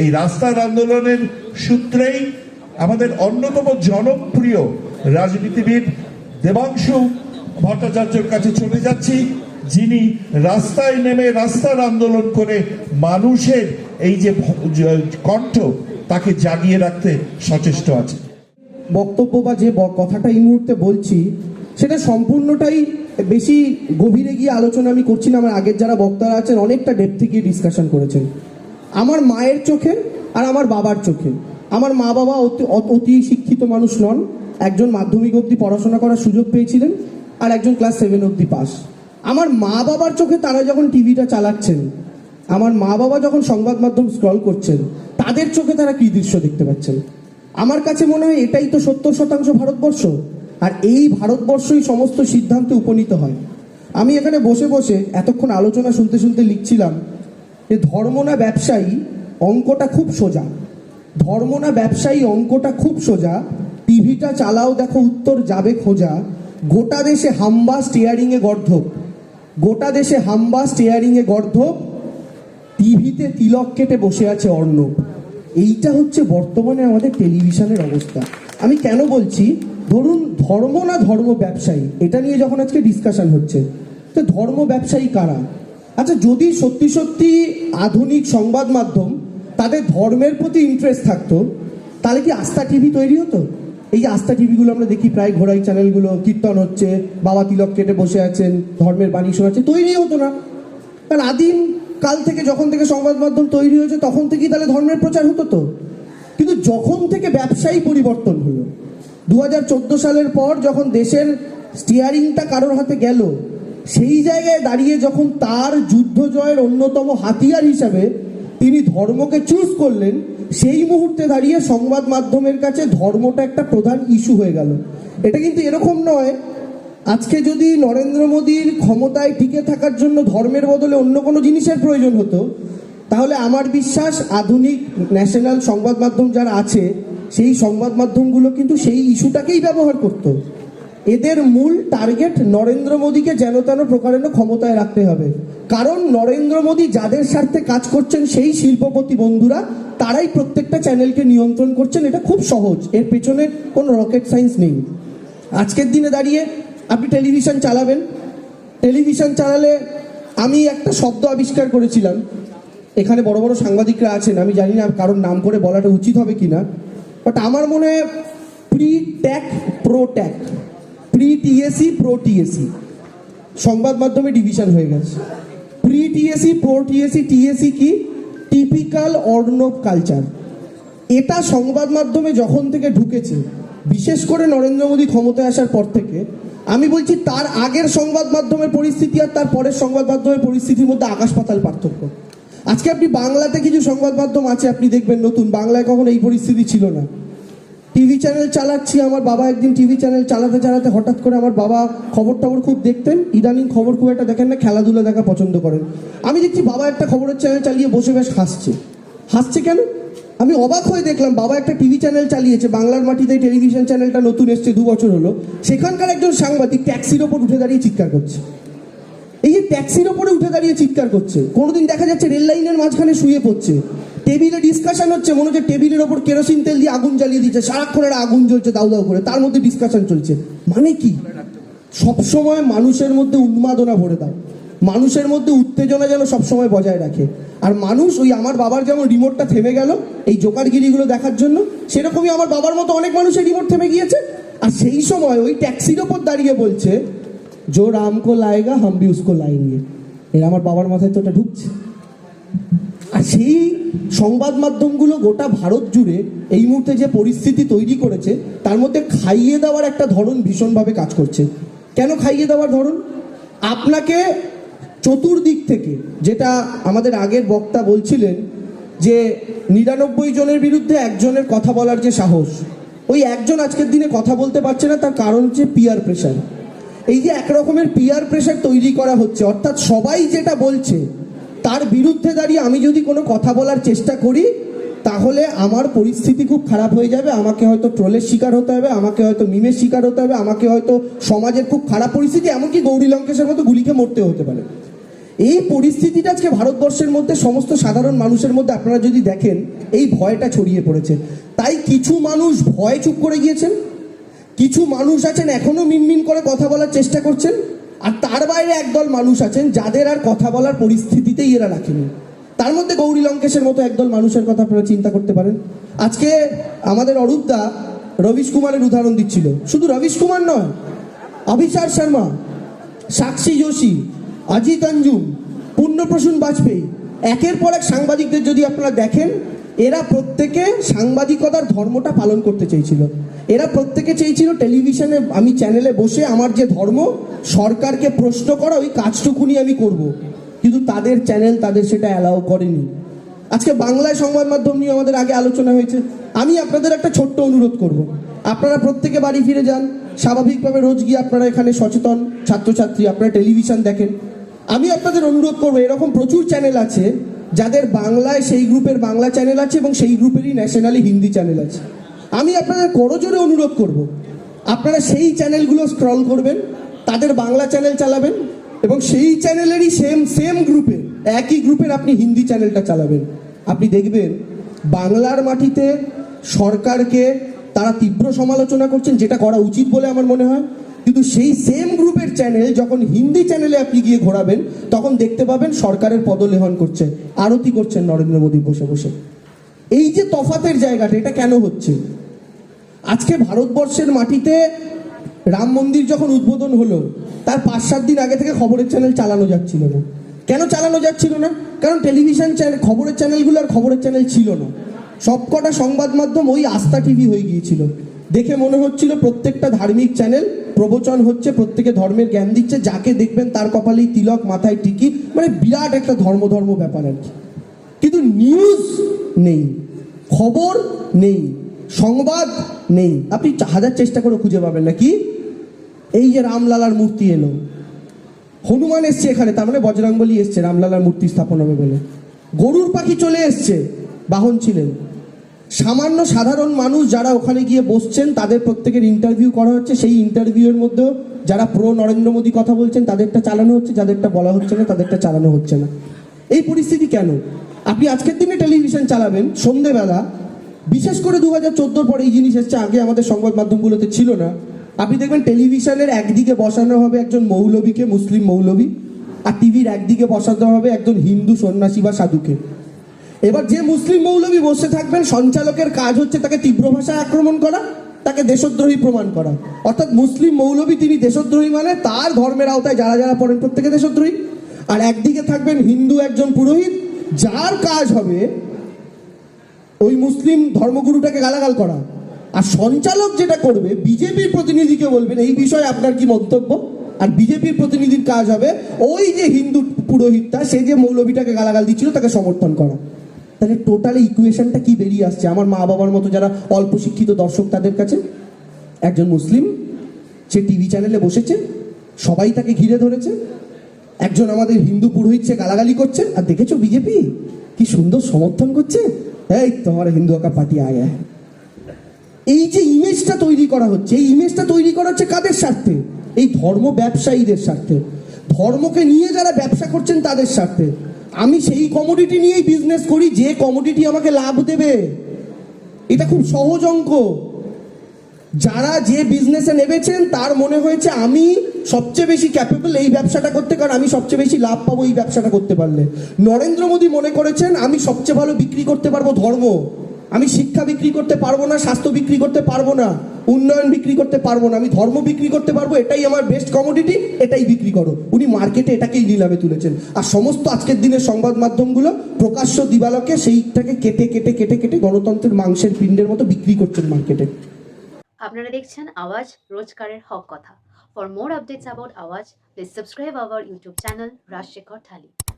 এই রাস্তার আন্দোলনের সূত্রেই আমাদের অন্যতম জনপ্রিয় রাজনীতিবিদ দেবাংশু ভট্টাচার্যের কাছে চলে যাচ্ছি, যিনি রাস্তায় নেমে রাস্তার আন্দোলন করে মানুষের এই যে কণ্ঠ, তাকে জাগিয়ে রাখতে সচেষ্ট আছে বক্তব্য বা যে কথাটা এই মুহূর্তে বলছি, সেটা সম্পূর্ণটাই বেশি গভীরে গিয়ে আলোচনা আমি করছি না। আমার আগের যারা বক্তারা আছেন, অনেকটা ডেপথে গিয়ে ডিসকাশন করেছেন। আমার মায়ের চোখে আর আমার বাবার চোখে আমার মা বাবা অতি- শিক্ষিত মানুষ নন। একজন মাধ্যমিক অবধি পড়াশোনা করার সুযোগ পেয়েছিলেন আর একজন ক্লাস সেভেন অবধি পাস। আমার মা বাবার চোখে তারা যখন টিভিটা চালাচ্ছেন, আমার মা বাবা যখন সংবাদ মাধ্যম স্ক্রল করছেন, তাদের চোখে তারা কি দৃশ্য দেখতে পাচ্ছেন? আমার কাছে মনে হয় এটাই তো সত্তর শতাংশ ভারতবর্ষ। আর এই ভারতবর্ষই সমস্ত সিদ্ধান্তে উপনীত হয়। আমি এখানে বসে বসে এতক্ষণ আলোচনা শুনতে শুনতে লিখছিলাম যে ধর্ম না ব্যবসায়ী, অঙ্কটা খুব সোজা। ধর্ম না ব্যবসায়ী, অঙ্কটা খুব সোজা। টিভিটা চালাও, দেখো উত্তর যাবে খোঁজা। গোটা দেশে হাম্বা স্টিয়ারিংয়ে গর্ধব। গোটা দেশে হাম্বা স্টিয়ারিংয়ে গর্ধব। টিভিতে তিলক কেটে বসে আছে অর্ণব। এইটা হচ্ছে বর্তমানে আমাদের টেলিভিশনের অবস্থা। আমি কেন বলছি? ধরুন ধর্ম না ধর্ম ব্যবসায়ী? এটা নিয়ে যখন আজকে ডিসকাশন হচ্ছে, তো ধর্ম ব্যবসায়ী কারা? আচ্ছা যদি সত্যি সত্যি আধুনিক সংবাদ মাধ্যম তাদের ধর্মের প্রতি ইন্টারেস্ট থাকতো, তাহলে কি আস্থা টিভি তৈরি হতো? এই আস্থা টিভিগুলো আমরা দেখি প্রায় ঘোড়াই চ্যানেলগুলো, কীর্তন হচ্ছে, বাবা তিলক কেটে বসে আছেন, ধর্মের বাণী শোনাচ্ছে তৈরি হতো না। কারণ আদিম কাল থেকে যখন থেকে সংবাদ মাধ্যম তৈরি হয়েছে, তখন থেকেই তাহলে ধর্মের প্রচার হতো তো। কিন্তু যখন থেকে ব্যবসায়ী পরিবর্তন হলো দু হাজার চোদ্দ সালের পর যখন দেশের স্টিয়ারিংটা কারোর হাতে গেল সেই জায়গায় দাঁড়িয়ে যখন তার যুদ্ধ জয়ের অন্যতম হাতিয়ার হিসাবে তিনি ধর্মকে চুজ করলেন, সেই মুহূর্তে দাঁড়িয়ে সংবাদ মাধ্যমের কাছে ধর্মটা একটা প্রধান ইস্যু হয়ে গেল। এটা কিন্তু এরকম নয়, আজকে যদি নরেন্দ্র মোদীর ক্ষমতায় টিকে থাকার জন্য ধর্মের বদলে অন্য কোনো জিনিসের প্রয়োজন হতো, তাহলে আমার বিশ্বাস আধুনিক ন্যাশনাল সংবাদ মাধ্যম যারা আছে, সেই সংবাদ মাধ্যমগুলো কিন্তু সেই ইস্যুটাকেই ব্যবহার করত। এদের মূল টার্গেট নরেন্দ্র মোদীকে যেন তেন প্রকারেণ ক্ষমতায় রাখতে হবে। কারণ নরেন্দ্র মোদী যাদের স্বার্থে কাজ করছেন সেই শিল্পপতি বন্ধুরা, তারাই প্রত্যেকটা চ্যানেলকে নিয়ন্ত্রণ করছেন, এটা খুব সহজ। এর পেছনে কোনো রকেট সায়েন্স নেই। আজকের দিনে দাঁড়িয়ে আপনি টেলিভিশন চালাবেন। টেলিভিশন চালালে আমি একটা শব্দ আবিষ্কার করেছিলাম। এখানে বড় বড় সাংবাদিকরা আছেন, আমি জানি না কারোর নাম করে বলাটা উচিত হবে কিনা। বাট আমার মনে হয় pre tac pro tac pre TAC pro TAC সংবাদ মাধ্যমে ডিভিশন হয়ে গেছে। Pre TAC pro TAC TAC কি? টিপিক্যাল অর্ণব কালচার এটা সংবাদ মাধ্যমে যখন থেকে ঢুকেছে, বিশেষ করে নরেন্দ্র মোদী ক্ষমতায় আসার পর থেকে, আমি বলছি তার আগের সংবাদ মাধ্যমের পরিস্থিতি আর তার পরের সংবাদ মাধ্যমের পরিস্থিতির মধ্যে আকাশ পাতাল পার্থক্য। আজকে আপনি বাংলাতে কিছু সংবাদ মাধ্যম আছে, আপনি দেখবেন নতুন। বাংলায় কখনো এই পরিস্থিতি ছিল না। টিভি চ্যানেল চালাচ্ছি, আমার বাবা একদিন টিভি চ্যানেল চালাতে চালাতে হঠাৎ করে আমার বাবা খবর টবর খুব দেখতেন। ইদানিং খবর খুব একটা দেখেন না, খেলাধুলা দেখা পছন্দ করেন। আমি দেখছি বাবা একটা খবরের চ্যানেল চালিয়ে বসে বেশ হাসছে। হাসছে কেন? আমি অবাক হয়ে দেখলাম, বাবা একটা টিভি চ্যানেল চালিয়েছে, বাংলার মাটিতে টেলিভিশন চ্যানেলটা নতুন এসছে, দু বছর হলো। সেখানকার একজন সাংবাদিক ট্যাক্সির ওপর উঠে দাঁড়িয়ে চিৎকার করছে। এই যে ট্যাক্সির ওপরে উঠে দাঁড়িয়ে চিৎকার করছে, কোনোদিন দেখা যাচ্ছে রেল লাইনের মাঝখানে শুয়ে পড়ছে। টেবিলে ডিসকাশন হচ্ছে, মনে হচ্ছে টেবিলের ওপর কেরোসিন তেল দিয়ে আগুন জ্বালিয়ে দিচ্ছে, সারাক্ষণ একটা আগুন জ্বলছে, দাউ দাউ করে। তার মধ্যে ডিসকাশন চলছে। মানে কি? সবসময় মানুষের মধ্যে উন্মাদনা ভরে দাও। মানুষের মধ্যে উত্তেজনা যেন সবসময় বজায় রাখে। আর মানুষ ওই আমার বাবার যেমন রিমোটটা থেমে গেল, এই জোকারগিরিগুলো দেখার জন্য, সেরকমই আমার বাবার মতো অনেক মানুষের রিমোট থেমে গিয়েছে। আর সেই সময় ওই ট্যাক্সির ওপর দাঁড়িয়ে বলছে, জো রামকো লায়েগা হাম্বি বিউসকো লাইনগে এর আমার বাবার মাথায় তো ওটা ঢুকছে। সেই সংবাদ মাধ্যমগুলো গোটা ভারত জুড়ে এই মুহূর্তে যে পরিস্থিতি তৈরি করেছে, তার মধ্যে খাইয়ে দেওয়ার একটা ধরন ভীষণভাবে কাজ করছে। কেন খাইয়ে দেওয়ার ধরন? আপনাকে চতুর্দিক থেকে যেটা আমাদের আগের বক্তা বলছিলেন যে নিরানব্বই জনের বিরুদ্ধে একজনের কথা বলার যে সাহস, ওই একজন আজকের দিনে কথা বলতে পারছে না, তার কারণ হচ্ছে পিয়ার প্রেশার। এই যে এক রকমের পিয়ার প্রেশার তৈরি করা হচ্ছে, অর্থাৎ সবাই যেটা বলছে তার বিরুদ্ধে দাঁড়িয়ে আমি যদি কোনো কথা বলার চেষ্টা করি, তাহলে আমার পরিস্থিতি খুব খারাপ হয়ে যাবে। আমাকে হয়তো ট্রোলের শিকার হতে হবে, আমাকে হয়তো মিমের শিকার হতে হবে, আমাকে হয়তো সমাজের খুব খারাপ পরিস্থিতি, এমনকি গৌরী লঙ্কেশের মতো গুলিকে মরতে হতে পারে। এই পরিস্থিতিটা আজকে ভারতবর্ষের মধ্যে সমস্ত সাধারণ মানুষের মধ্যে আপনারা যদি দেখেন, এই ভয়টা ছড়িয়ে পড়েছে। তাই কিছু মানুষ ভয় চুপ করে গিয়েছেন, কিছু মানুষ আছেন এখনও মিনমিন করে কথা বলার চেষ্টা করছেন। আর তার বাইরে একদল মানুষ আছেন যাদের আর কথা বলার পরিস্থিতিতেই এরা রাখেনি। তার মধ্যে গৌরী লঙ্কেশের মতো একদল মানুষের কথা আপনারা চিন্তা করতে পারেন। আজকে আমাদের অরূপদা রবিশ কুমারের উদাহরণ দিচ্ছিল। শুধু রবিশ কুমার নয় অভিচার শর্মা, সাক্ষী যোশী, অজিত অঞ্জুম পূর্ণপ্রসূন বাজপেয়ী, একের পর এক সাংবাদিকদের যদি আপনারা দেখেন, এরা প্রত্যেকে সাংবাদিকতার ধর্মটা পালন করতে চেয়েছিল। এরা প্রত্যেকে চেয়েছিল টেলিভিশনে আমি চ্যানেলে বসে আমার যে ধর্ম, সরকারকে প্রশ্ন করা, ওই কাজটুকুনি আমি করব। কিন্তু তাদের চ্যানেল, তাদের সেটা অ্যালাউ করেনি। আজকে বাংলায় সংবাদ মাধ্যম নিয়ে আমাদের আগে আলোচনা হয়েছে। আমি আপনাদের একটা ছোট্ট অনুরোধ করব। আপনারা প্রত্যেকে বাড়ি ফিরে যান। স্বাভাবিকভাবে রোজ গিয়ে আপনারা এখানে সচেতন ছাত্রছাত্রী, আপনারা টেলিভিশন দেখেন। আমি আপনাদের অনুরোধ করব, এরকম প্রচুর চ্যানেল আছে, যাদের বাংলায়, সেই গ্রুপের বাংলা চ্যানেল আছে এবং সেই গ্রুপেরই ন্যাশনালি হিন্দি চ্যানেল আছে। আমি আপনাদের করজোরে অনুরোধ করব। আপনারা সেই চ্যানেলগুলো স্ক্রল করবেন, তাদের বাংলা চ্যানেল চালাবেন এবং সেই চ্যানেলেরই সেম সেম গ্রুপে একই গ্রুপের আপনি হিন্দি চ্যানেলটা চালাবেন। আপনি দেখবেন বাংলার মাটিতে সরকারকে তারা তীব্র সমালোচনা করছেন, যেটা করা উচিত বলে আমার মনে হয়। কিন্তু সেই সেম গ্রুপের চ্যানেল যখন হিন্দি চ্যানেলে আপনি গিয়ে ঘোরাবেন, তখন দেখতে পাবেন সরকারের পদলেহন করছে, আরতি করছেন নরেন্দ্র মোদী বসে বসে। এই যে তফাতের জায়গাটা, এটা কেন হচ্ছে? আজকে ভারতবর্ষের মাটিতে রাম মন্দির যখন উদ্বোধন হলো, তার পাঁচ সাত দিন আগে থেকে খবরের চ্যানেল চালানো যাচ্ছিল না। কেন চালানো যাচ্ছিল না? কারণ টেলিভিশন চ্যানেল খবরের চ্যানেলগুলো আর খবরের চ্যানেল ছিল না। সবকটা সংবাদ মাধ্যম ওই আস্থা টিভি হয়ে গিয়েছিল। দেখে মনে হচ্ছিল প্রত্যেকটা ধার্মিক চ্যানেল প্রবচন হচ্ছে, প্রত্যেকে ধর্মের জ্ঞান দিচ্ছে, যাকে দেখবেন তার কপালেই তিলক, মাথায় টিকি মানে বিরাট একটা ধর্ম ধর্ম ব্যাপার আর কি। কিন্তু নিউজ নেই, খবর নেই। সংবাদ নেই। আপনি হাজার চেষ্টা করে খুঁজে পাবেন না। কি? এই যে রামলালার মূর্তি এলো। হনুমান এসছে এখানে, তার মানে বজরংবলী এসছে, রামলালার মূর্তি স্থাপন হবে বলে। গরুর পাখি চলে এসছে, বাহন ছিলেন। সামান্য সাধারণ মানুষ যারা ওখানে গিয়ে বসছেন, তাদের প্রত্যেকের ইন্টারভিউ করা হচ্ছে। সেই ইন্টারভিউয়ের মধ্যেও যারা প্রো নরেন্দ্র মোদী কথা বলছেন, তাদেরটা চালানো হচ্ছে, যাদেরটা বলা হচ্ছে না, তাদেরটা চালানো হচ্ছে না। এই পরিস্থিতি কেন? আপনি আজকের দিনে টেলিভিশন চালাবেন, সন্ধেবেলা বিশেষ করে দু হাজার চোদ্দোর পর এই জিনিস এসছে, আগে আমাদের সংবাদ মাধ্যমগুলোতে ছিল না। আপনি দেখবেন টেলিভিশনের একদিকে বসানো হবে একজন মৌলবীকে, মুসলিম মৌলবী, আর টিভির একদিকে বসাতে হবে একজন হিন্দু সন্ন্যাসী বা সাধুকে। এবার যে মুসলিম মৌলবী বসে থাকবেন, সঞ্চালকের কাজ হচ্ছে তাকে তীব্র ভাষায় আক্রমণ করা, তাকে দেশদ্রোহী প্রমাণ করা। অর্থাৎ মুসলিম মৌলবী তিনি দেশদ্রোহী মানে তার ধর্মের আওতায় যারা যারা পড়েন প্রত্যেকে দেশদ্রোহী। আর একদিকে থাকবেন হিন্দু একজন পুরোহিত, যার কাজ হবে ওই মুসলিম ধর্মগুরুটাকে গালাগাল করা। আর সঞ্চালক যেটা করবে, বিজেপির প্রতিনিধিকে বলবেন এই বিষয়ে আপনার কি মন্তব্য? আর বিজেপির প্রতিনিধির কাজ হবে, ওই যে হিন্দু পুরোহিতটা, সে যে মৌলবীটাকে গালাগাল দিচ্ছিল, তাকে সমর্থন করা। তাহলে টোটাল ইকুয়েশনটা কি বেরিয়ে আসছে? আমার মা বাবার মতো যারা অল্প শিক্ষিত দর্শক তাদের কাছে? একজন মুসলিম, সে টিভি চ্যানেলে বসেছে, সবাই তাকে ঘিরে ধরেছে। একজন আমাদের হিন্দু পুরোহিত সে গালাগালি করছে, আর দেখেছ বিজেপি? কি সুন্দর সমর্থন করছে? এই, তোমার হিন্দু কা পার্টি, আয়া এই যে ইমেজটা তৈরি করা হচ্ছে, এই ইমেজটা তৈরি করা হচ্ছে কাদের স্বার্থে? এই ধর্ম ব্যবসায়ীদের স্বার্থে। ধর্মকে নিয়ে যারা ব্যবসা করছেন তাদের স্বার্থে। আমি সেই কমোডিটি নিয়েই বিজনেস করি, যে কমোডিটি আমাকে লাভ দেবে। এটা খুব সহজ অঙ্ক। যারা যে বিজনেসে নেমেছেন, তার মনে হয়েছে আমি সবচেয়ে বেশি ক্যাপেবল এই ব্যবসাটা করতে, কারণ আমি সবচেয়ে বেশি লাভ পাবো এই ব্যবসাটা করতে পারলে। নরেন্দ্র মোদী মনে করেছেন, আমি সবচেয়ে ভালো বিক্রি করতে পারব ধর্ম। আমি শিক্ষা বিক্রি করতে পারব না, স্বাস্থ্য বিক্রি করতে পারব না, উন্নয়ন বিক্রি করতে পারব না। আমি ধর্ম বিক্রি করতে পারব, এটাই আমার বেস্ট কমোডিটি এটাই বিক্রি করো। উনি মার্কেটে এটাকেই নিলামে তুলেছেন। আর সমস্ত আজকের দিনের সংবাদ মাধ্যমগুলো, প্রকাশ্য দিবালকে সেইটাকে কেটে কেটে কেটে কেটে গণতন্ত্রের মাংসের পিণ্ডের মতো বিক্রি করছেন মার্কেটে। আপনারা দেখছেন আওয়াজ রোজকারের হক কথা। For more updates about Awaz, please subscribe our YouTube channel Rashekar Thali.